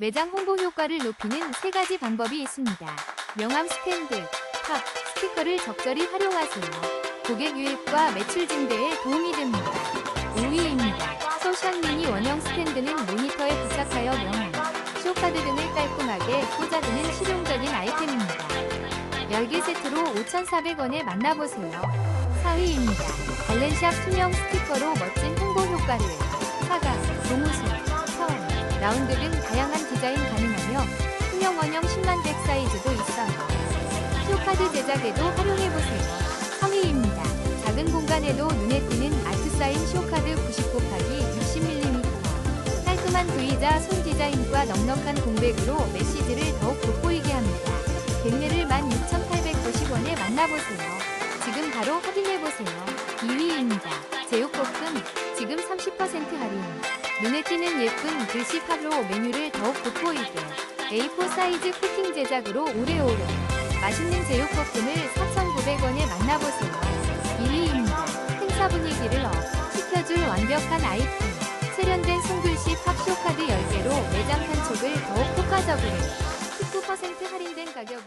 매장 홍보 효과를 높이는 세 가지 방법이 있습니다. 명함 스탠드, 탑, 스티커를 적절히 활용하세요. 고객 유입과 매출 증대에 도움이 됩니다. 5위입니다. 소션 미니 원형 스탠드는 모니터에 부착하여 명함, 쇼카드 등을 깔끔하게 꽂아두는 실용적인 아이템입니다. 10개 세트로 5,400원에 만나보세요. 4위입니다. 발렌샵 투명 스티커로 멋진 홍보 효과를 사각, 동우수, 선, 라운드 등 다양한 투명 원형 10만 백 사이즈도 있어요. 쇼카드 제작에도 활용해보세요. 3위입니다. 작은 공간에도 눈에 띄는 아트 사인 쇼카드 99 곱하기 60mm 깔끔한 V자 손 디자인과 넉넉한 공백으로 메시지를 더욱 돋보이게 합니다. 백매를 16,890원에 만나보세요. 지금 바로 확인해보세요. 2위입니다. 제육볶음 지금 30% 할인 눈에 띄는 예쁜 글씨 팝로 메뉴를 더욱 돋보이게 A4 사이즈 쿠킹 제작으로 오래오래 맛있는 제육볶음을 4,900원에 만나보세요. 1위입니다. 행사 분위기를 업 시켜줄 완벽한 아이템 세련된 손글씨 팝쇼카드 10개로 매장 판촉을 더욱 효과적으로 19% 할인된 가격